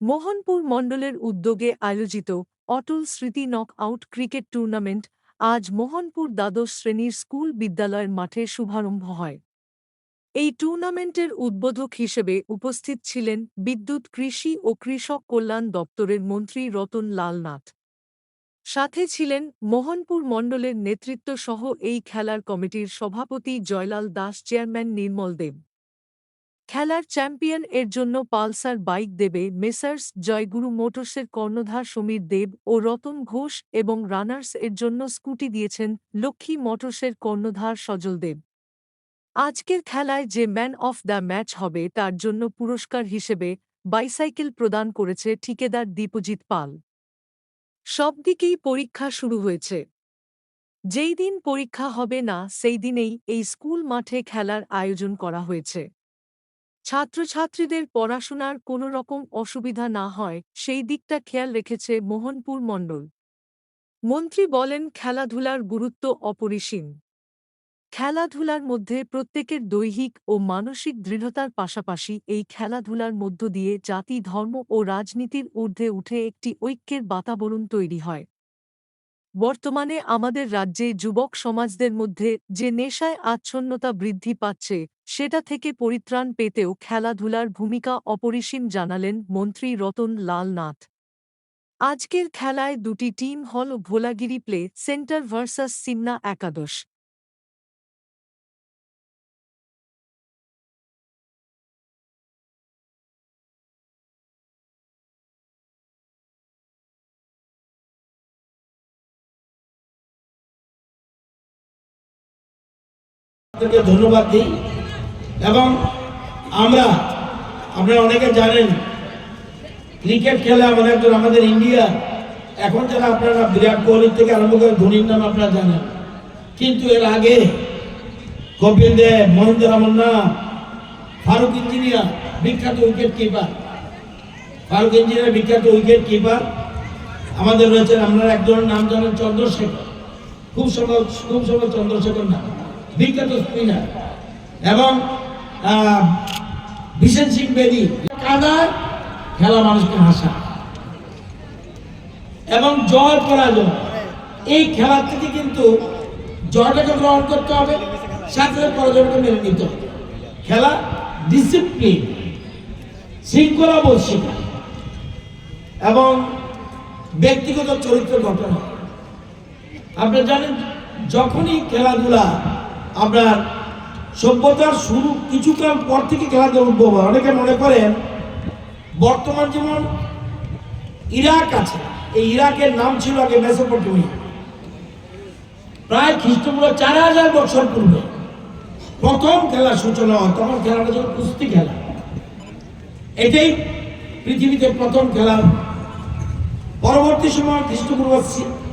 মোহনপুর মণ্ডলের উদ্যোগে আয়োজিত অটল স্মৃতি নক আউট ক্রিকেট টুর্নামেন্ট আজ মোহনপুর দ্বাদশ শ্রেণির স্কুল বিদ্যালয়ের মাঠে শুভারম্ভ হয়। এই টুর্নামেন্টের উদ্বোধক হিসেবে উপস্থিত ছিলেন বিদ্যুৎ, কৃষি ও কৃষক কল্যাণ দপ্তরের মন্ত্রী রতন লাল নাথ। সাথে ছিলেন মোহনপুর মণ্ডলের নেতৃত্ব সহ এই খেলার কমিটির সভাপতি জয়লাল দাস, চেয়ারম্যান নির্মল দেব। খেলার চ্যাম্পিয়ন এর জন্য পালসার বাইক দেবে মেসার্স, জয়গুরু মোটরসের কর্ণধার সমীর দেব ও রতন ঘোষ এবং রানার্স এর জন্য স্কুটি দিয়েছেন লক্ষ্মী মোটরসের কর্ণধার সজল দেব। আজকের খেলায় যে ম্যান অফ দ্য ম্যাচ হবে তার জন্য পুরস্কার হিসেবে বাইসাইকেল প্রদান করেছে ঠিকেদার দীপজিৎ পাল। সব দিকেই পরীক্ষা শুরু হয়েছে। যেই দিন পরীক্ষা হবে না, সেই দিনেই এই স্কুল মাঠে খেলার আয়োজন করা হয়েছে। ছাত্রছাত্রীদের পড়াশোনার কোনো রকম অসুবিধা না হয়, সেই দিকটা খেয়াল রেখেছে মোহনপুর মণ্ডল। মন্ত্রী বলেন খেলাধুলার গুরুত্ব অপরিসীম। খেলাধুলার মধ্যে প্রত্যেকের দৈহিক ও মানসিক দৃঢ়তার পাশাপাশি এই খেলাধুলার মধ্য দিয়ে জাতি, ধর্ম ও রাজনীতির ঊর্ধ্বে উঠে একটি ঐক্যের বাতাবরণ তৈরি হয়। বর্তমানে আমাদের রাজ্যে যুবক সমাজদের মধ্যে যে নেশায় আচ্ছন্নতা বৃদ্ধি পাচ্ছে, সেটা থেকে পরিত্রাণ পেতেও খেলাধুলার ভূমিকা অপরিসীম জানালেন মন্ত্রী রতন লাল নাথ। আজকের খেলায় দুটি টিম হল Bholagiri play, centre versus Sinna একাদশ। আপনাদেরকে ধন্যবাদ দিই। এবং আমরা, আপনারা অনেকে জানেন, ক্রিকেট খেলে আমাদের একজন আমাদের ইন্ডিয়া। এখন যারা আপনারা বিরাট কোহলির থেকে আরম্ভ করে ধোনির নাম আপনারা জানেন। কিন্তু এর আগে কপিল দেব মহেন্দ্র রামন্না, ফারুক ইঞ্জিনিয়ার, বিখ্যাত উইকেট কিপার ফারুক ইঞ্জিনিয়ার বিখ্যাত উইকেট কিপার আমাদের রয়েছেন আপনারা একজনের নাম জানেন চন্দ্রশেখর। খুব সময় খুব সময় চন্দ্রশেখর নাম। বিখ্যাত স্পিনার। এবং বিশেন সিং বেদি। কাদায় খেলা মানুষকে হাসা এবং জয় পরাজয়। এই খেলার থেকে কিন্তু জয়টাকে গ্রহণ করতে হবে, সাথে পরাজয়টাকে মেনে নিতে হবে। খেলা ডিসিপ্লিন শৃঙ্খলা বোধ এবং ব্যক্তিগত চরিত্র ঘটনা আপনারা জানেন, যখনই খেলাধুলা আপনার সভ্যতার শুরু কিছুকাল পর থেকে খেলাধুলা উদ্ভব হয় অনেকে মনে করেন বর্তমান যেমন ইরাক আছে, এই ইরাকের নাম ছিল আগে মেসোপটেমিয়া। প্রায় খ্রিস্টপূর্ব চার হাজার বছর পূর্বে প্রথম খেলার সূচনা হয়, তখন খেলাটা ছিল কুস্তি খেলা। এটাই পৃথিবীতে প্রথম খেলা পরবর্তী সময় খ্রিস্টপূর্ব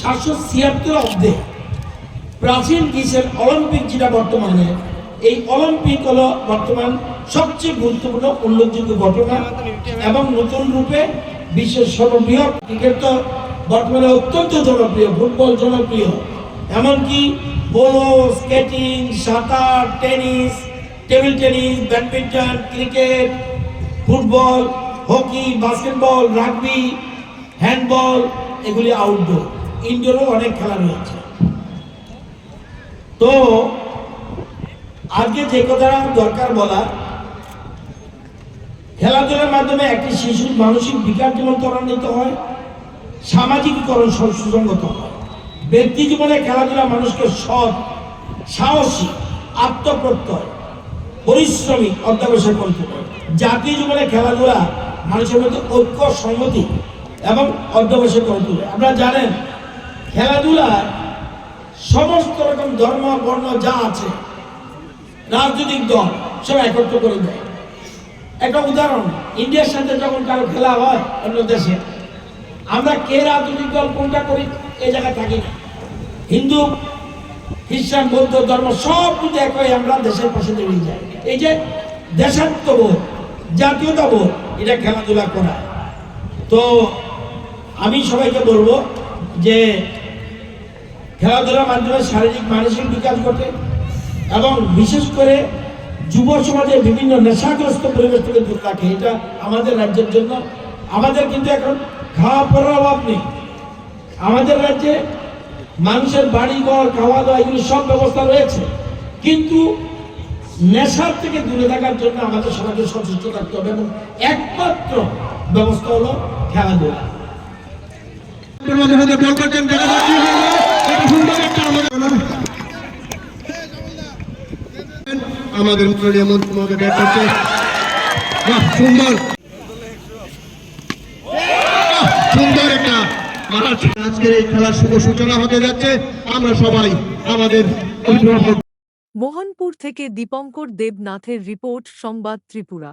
সাতশো ছিয়াত্তর অব্দে প্রাচীন গ্রিসের অলিম্পিক যেটা বর্তমানে। এই অলিম্পিক হলো বর্তমান সবচেয়ে গুরুত্বপূর্ণ, উল্লেখযোগ্য ঘটনা এবং নতুন রূপে বিশ্বের সর্ববৃহৎ ক্রিকেট তো বর্তমানে অত্যন্ত জনপ্রিয়, ফুটবল জনপ্রিয়। এমনকি পোলো, স্কেটিং, সাঁতার, tennis, table tennis, badminton, cricket, football, hockey, basketball, rugby, handball, এগুলি আউটডোর ইনডোরও অনেক খেলা রয়েছে। তো আজকে যে কথাটা দরকার বলা, খেলাধুলার মাধ্যমে একটি শিশুর মানসিক বিকাশ যেমন ত্বরান্বিত হয়, সামাজিকীকরণ সুসংগত হয়। ব্যক্তি জীবনে খেলাধুলা মানুষকে সৎ, সাহসী, আত্মপ্রত্যয় পরিশ্রমিক অধ্যাবসায় করে তোলে জাতীয় জীবনে খেলাধুলা মানুষের মধ্যে ঐক্য সংহতি এবং অধ্যাবসায় করে তোলে। আপনারা জানেন, খেলাধুলায় সমস্ত রকম ধর্ম, বর্ণ যা আছে, রাজনৈতিক দল, সব একত্র করে দেয়। একটা উদাহরণ, ইন্ডিয়ার সাথে যখন কারও খেলা হয় অন্য দেশে, আমরা কে রাজনৈতিক দল, কোনটা করি এই জায়গায় থাকি না। হিন্দু, খ্রিস্টান, বৌদ্ধ ধর্ম সব কিছু এক হয়ে আমরা দেশের পাশে দাঁড়িয়ে যাই। এই যে দেশাত্মবোধ, জাতীয়তাবোধ, এটা খেলাধুলা করা। তো আমি সবাইকে বলব যে খেলাধুলার মাধ্যমে শারীরিক, মানসিক বিকাশ ঘটে এবং বিশেষ করে যুব সমাজে বিভিন্ন নেশাগ্রস্ত পরিবেশ থেকে দূর রাখে এটা আমাদের রাজ্যের জন্য। আমাদের কিন্তু এখন খাওয়া পড়ার অভাব নেই। আমাদের রাজ্যে মানুষের বাড়ি ঘর খাওয়া দাওয়া এগুলো সব ব্যবস্থা রয়েছে। কিন্তু নেশার থেকে দূরে থাকার জন্য আমাদের সমাজে সচেষ্ট থাকতে হবে এবং একমাত্র ব্যবস্থা হলো খেলাধুলা। আমাদের সুন্দর। সুন্দর একটা আজকের এই খেলার শুভ সূচনা হতে যাচ্ছে। আমরা সবাই আমাদের মোহনপুর থেকে দীপঙ্কর দেবনাথের রিপোর্ট, সংবাদ ত্রিপুরা।